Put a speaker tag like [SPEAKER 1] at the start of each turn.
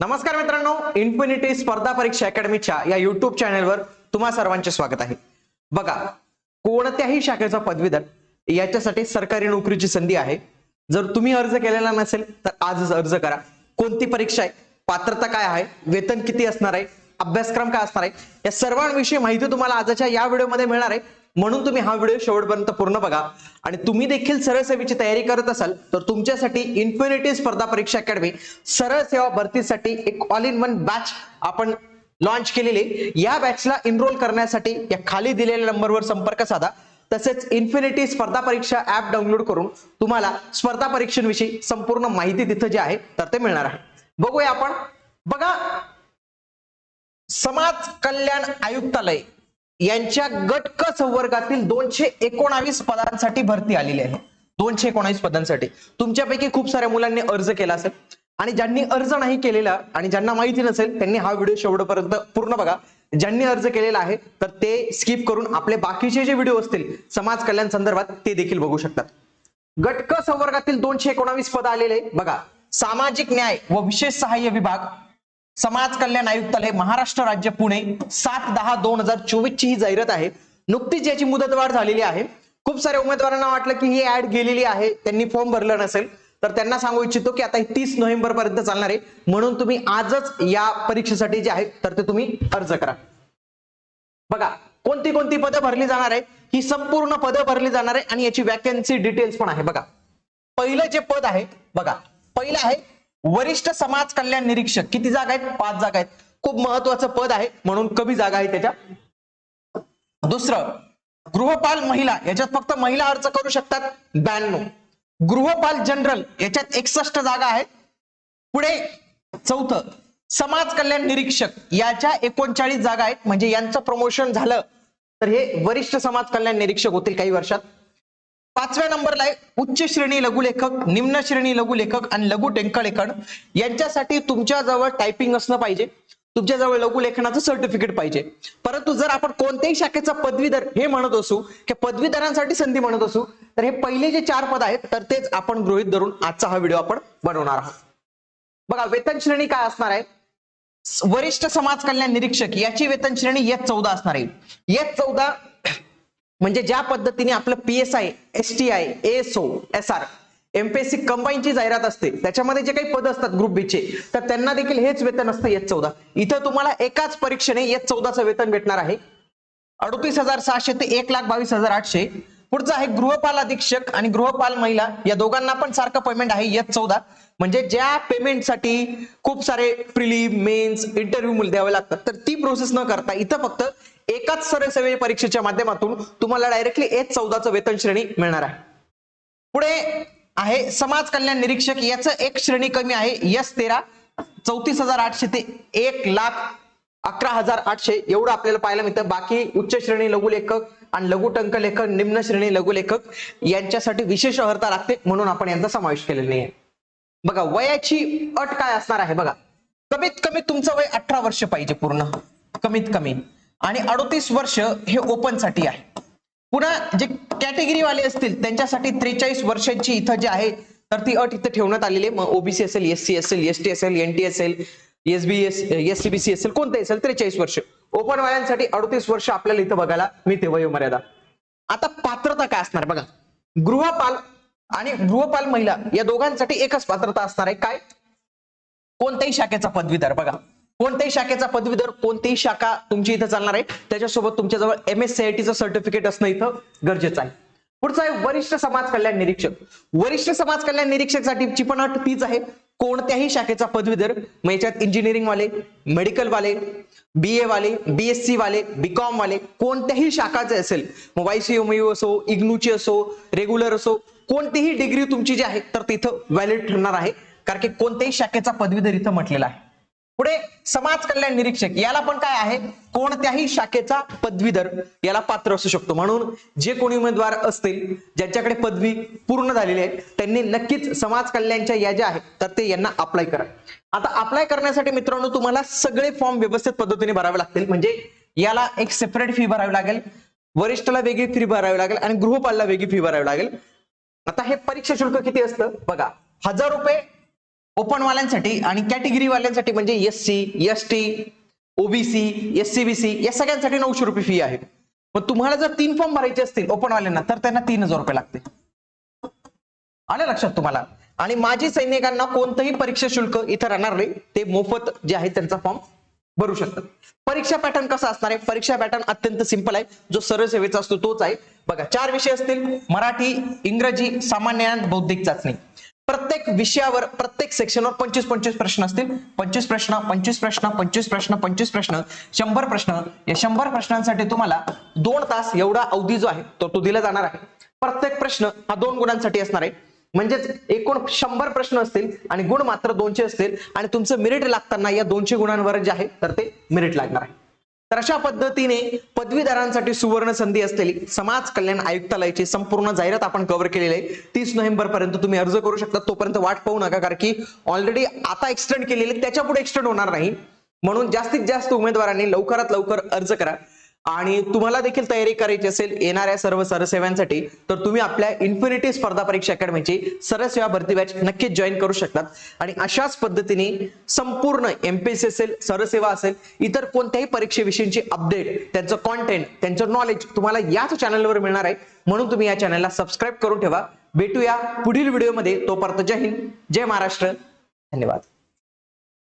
[SPEAKER 1] नमस्कार मित्रांनो इन्फिनिटी स्पर्धा परीक्षा अकॅडमीच्या या युट्यूब चॅनेलवर तुम्हा सर्वांचे स्वागत आहे. बघा कोणत्याही शाखेचा पदवीधर याच्यासाठी सरकारी नोकरीची संधी आहे. जर तुम्ही अर्ज केलेला नसेल तर आजच अर्ज करा. कोणती परीक्षा आहे? पात्रता काय आहे? वेतन किती असणार आहे? अभ्यासक्रम काय असणार आहे? या सर्वांविषयी माहिती तुम्हाला आजच्या या व्हिडिओमध्ये मिळणार आहे. म्हणून तुम्ही हा व्हिडिओ शेवटपर्यंत पूर्ण बघा. आणि तुम्ही देखील सरळ सेवेची तयारी करत असाल तर तुमच्यासाठी इन्फिनिटी स्पर्धा परीक्षा अकॅडमी सरळ सेवा भरतीसाठी एक ऑल इन वन बॅच आपण लॉन्च केलेली या बॅचला एनरोल करण्यासाठी या खाली दिलेल्या नंबरवर संपर्क साधा. तसेच इन्फिनिटी स्पर्धा परीक्षा ऍप डाउनलोड करून तुम्हाला स्पर्धा परीक्षेविषयी संपूर्ण माहिती तिथं जी आहे तर ते मिळणार आहे. बघूया आपण. बघा. समाज कल्याण आयुक्तालय. यांच्या गट क संवर्गातील दोनशे एकोणावीस पदांसाठी भरती आलेली आहे. दोनशे एकोणावीस पदांसाठी. तुमच्यापैकी खूप साऱ्या मुलांनी अर्ज केला असेल. आणि ज्यांनी अर्ज नाही केलेला आणि ज्यांना माहिती नसेल त्यांनी हा व्हिडिओ शेवटपर्यंत पूर्ण बघा. ज्यांनी अर्ज केलेला आहे तर ते स्किप करून आपले बाकीचे जे व्हिडिओ असतील समाज कल्याण संदर्भात ते देखील बघू शकतात. गटक संवर्गातील दोनशे एकोणावीस पद आलेले बघा सामाजिक न्याय व विशेष सहाय्य विभाग समाज कल्याण आयुक्तालय महाराष्ट्र राज्य पुणे सात दहा दोन हजार चोवीस ची ही जाहिरात आहे. नुकतीच याची मुदतवाढ झालेली आहे. खूप साऱ्या उमेदवारांना वाटलं की ही ऍड गेलेली आहे त्यांनी फॉर्म भरलं नसेल तर त्यांना सांगू इच्छितो की आता तीस नोव्हेंबर पर्यंत चालणार आहे. म्हणून तुम्ही आजच या परीक्षेसाठी जे आहे तर ते तुम्ही अर्ज करा. बघा कोणती कोणती पदं भरली जाणार आहे ही संपूर्ण पदं भरली जाणार आहे आणि याची वॅकन्सी डिटेल्स पण आहे. बघा पहिलं जे पद आहे बघा पहिलं आहे वरिष्ठ समाज कल्याण निरीक्षक किती जागा आहेत? पाच जागा आहेत. खूप महत्वाचं पद आहे म्हणून कमी जागा आहे त्याच्या. दुसरं गृहपाल महिला याच्यात फक्त महिला अर्ज करू शकतात? ब्याण्णव. गृहपाल जनरल याच्यात एकसष्ट जागा आहेत. पुढे चौथं समाज कल्याण निरीक्षक याच्या एकोणचाळीस जागा आहेत. म्हणजे यांचं प्रमोशन झालं. तर हे वरिष्ठ समाज कल्याण निरीक्षक होतील काही वर्षात. पाचव्या नंबरला आहे उच्च श्रेणी लघुलेखक निम्न श्रेणी लघुलेखक आणि लघु टेंकलेखन. यांच्यासाठी तुमच्याजवळ टायपिंग असणं पाहिजे. तुमच्याजवळ लघुलेखनाचं सर्टिफिकेट पाहिजे. परंतु जर आपण कोणत्याही शाखेचा पदवीधर हे म्हणत असू की पदवीधरांसाठी संधी म्हणत असू तर हे पहिले जे चार पद आहेत तर तेच आपण गृहित धरून आजचा हा व्हिडिओ आपण बनवणार आहोत. बघा वेतन श्रेणी काय असणार आहे? वरिष्ठ समाज कल्याण निरीक्षक याची वेतन श्रेणी येत चौदा असणार आहे. येत चौदा म्हणजे ज्या पद्धतीने आपलं P S I S T I S O S R MPSC कंबाईनची जाहिरात असते त्याच्यामध्ये जे काही पद असतात ग्रुप बीचे तर त्यांना देखील हेच वेतन असतं येत चौदा. इथं तुम्हाला एकाच परीक्षेने येत चौदाचं वेतन भेटणार आहे. अडतीस हजार सहाशे ते एक लाख बावीस हजार आठशे. पुढचं आहे गृहपाल अधीक्षक आणि गृहपाल महिला. या दोघांना पण सारखं पेमेंट आहे एच चौदा. म्हणजे ज्या पेमेंटसाठी खूप सारे प्रिलिम मेन्स इंटरव्ह्यू द्यावे लागतात तर ती प्रोसेस न करता इथं फक्त एकाच सरळ परीक्षेच्या माध्यमातून तुम्हाला डायरेक्टली एच चौदाचं वेतन श्रेणी मिळणार आहे. पुढे आहे समाज कल्याण निरीक्षक याचं एक श्रेणी कमी आहे यस तेरा. चौतीस हजार आठशे ते एक लाख अकरा हजार आठशे एवढं आपल्याला पाहायला मिळतं. बाकी उच्च श्रेणी लघुलेखक आणि लघु टंक लेखक निम्न श्रेणी लघुलेखक यांच्यासाठी विशेष अर्हता लागते म्हणून आपण यांचा समावेश केलेला नाही बघा वयाची अट काय असणार आहे बघा. कमीत कमी तुमचं वय अठरा वर्ष पाहिजे पूर्ण. कमीत कमी. आणि अडतीस वर्ष हे ओपनसाठी आहे. पुन्हा जे कॅटेगरी वाले असतील त्यांच्यासाठी त्रेचाळीस वर्षांची इथं जे आहे तर ती अट इथं ठेवण्यात आलेली आहे. मग ओबीसी असेल एससी असेल एसटी असेल एनटी असेल एसबीएस एससीबीसी असेल कोणते असेल त्रेचाळीस वर्ष. ओपन वाल्यांसाठी अडतीस वर्ष आपल्याला इथं बघायला मिळते वयोमर्यादा. आता पात्रता काय असणार बघा. गृहपाल आणि गृहपाल महिला या दोघांसाठी एकच पात्रता असणार आहे. काय? कोणत्याही शाखेचा पदवीधर बघा. कोणत्याही शाखेचा पदवीधर कोणतीही शाखा तुमची इथं चालणार आहे. त्याच्यासोबत तुमच्याजवळ एम एस सीआयटीचं सर्टिफिकेट असणं इथं गरजेचं आहे. पुढचं आहे वरिष्ठ समाज कल्याण निरीक्षक. वरिष्ठ समाज कल्याण निरीक्षकसाठीची पण अट तीच आहे. कोणत्याही शाखेचा पदवीधर मग याच्यात इंजिनिअरिंग वाले मेडिकल वाले बी ए वाले बीएससी वाले बीकॉम वाले कोणत्याही शाखाचे असेल मग वायसीएमयू असो इग्नूची असो रेग्युलर असो कोणतीही डिग्री तुमची जी आहे तर तिथं व्हॅलिड ठरणार आहे. कारण की कोणत्याही शाखेचा पदवीधर इथं म्हटलेला आहे. पुढे समाज कल्याण निरीक्षक याला पण काय आहे? कोणत्याही शाखेचा पदवीधर याला पात्र असू शकतो. म्हणून जे कोणी उमेदवार असतील ज्यांच्याकडे पदवी पूर्ण झालेली आहे त्यांनी नक्कीच समाज कल्याणच्या या ज्या आहेत तर ते यांना अप्लाय करा. आता अप्लाय करण्यासाठी मित्रांनो तुम्हाला सगळे फॉर्म व्यवस्थित पद्धतीने भरावे लागतील. म्हणजे याला एक सेपरेट फी भरावी लागेल वरिष्ठाला वेगळी फी भरावी लागेल आणि गृहपालला वेगळी फी भरावी लागेल. आता हे परीक्षा शुल्क किती असतं? बघा हजार रुपये ओपन वाल्यांसाठी आणि कॅटेगरी वाल्यांसाठी म्हणजे S C S T OBC S C B C या सगळ्यांसाठी नऊशे रुपये फी आहे. मग तुम्हाला जर तीन फॉर्म भरायचे असतील ओपन वाल्यांना तर त्यांना तीन हजार रुपये लागते आलं लक्षात तुम्हाला? आणि माजी सैनिकांना कोणतंही परीक्षा शुल्क इथं राहणार नाही. ते मोफत जे आहे त्यांचा फॉर्म भरू शकतात. परीक्षा पॅटर्न कसा असणार आहे? परीक्षा पॅटर्न अत्यंत सिंपल आहे. जो सरळ सेवेचा असतो तोच आहे. बघा चार विषय असतील. मराठी इंग्रजी सामान्य बौद्धिक चाचणी. प्रत्येक विषयावर प्रत्येक सेक्शनवर पंचवीस पंचवीस प्रश्न असतील. पंचवीस प्रश्न पंचवीस प्रश्न पंचवीस प्रश्न पंचवीस प्रश्न शंभर प्रश्न. या शंभर प्रश्नांसाठी तुम्हाला दोन तास एवढा अवधी जो आहे तो तो दिला जाणार आहे. प्रत्येक प्रश्न हा दोन गुणांसाठी असणार आहे. म्हणजेच एकूण शंभर प्रश्न असतील आणि गुण मात्र दोनशे असतील आणि तुमचं मेरिट लागताना या दोनशे गुणांवर जे आहे तर ते मेरिट लागणार आहे. तर अशा पद्धतीने पदवीधरांसाठी सुवर्ण संधी असलेली समाज कल्याण आयुक्तालयाची संपूर्ण जाहिरात आपण कव्हर केलेली आहे. तीस नोव्हेंबर पर्यंत तुम्ही अर्ज करू शकता तोपर्यंत वाट पाहू नका कारण की ऑलरेडी आता एक्सटेंड केलेली त्याच्या पुढे एक्सटेंड होणार नाही. म्हणून जास्तीत जास्त उमेदवारांनी लवकरात लवकर अर्ज करा. आणि तुम्हाला देखील तयारी करायची असेल येणाऱ्या सर्व सरसेवांसाठी तर तुम्ही आपल्या इन्फिनिटी स्पर्धा परीक्षा अकॅडमीची सरसेवा भरती बॅच नक्कीच जॉईन करू शकतात. आणि अशाच पद्धतीने संपूर्ण एमपीएससी असेल सरसेवा असेल इतर कोणत्याही परीक्षेविषयीची अपडेट त्यांचं कॉन्टेंट त्यांचं नॉलेज तुम्हाला याच चॅनलवर मिळणार आहे. म्हणून तुम्ही या चॅनलला सबस्क्राईब करून ठेवा. भेटूया पुढील व्हिडिओमध्ये तोपर्यंत जय हिंद जय महाराष्ट्र. धन्यवाद.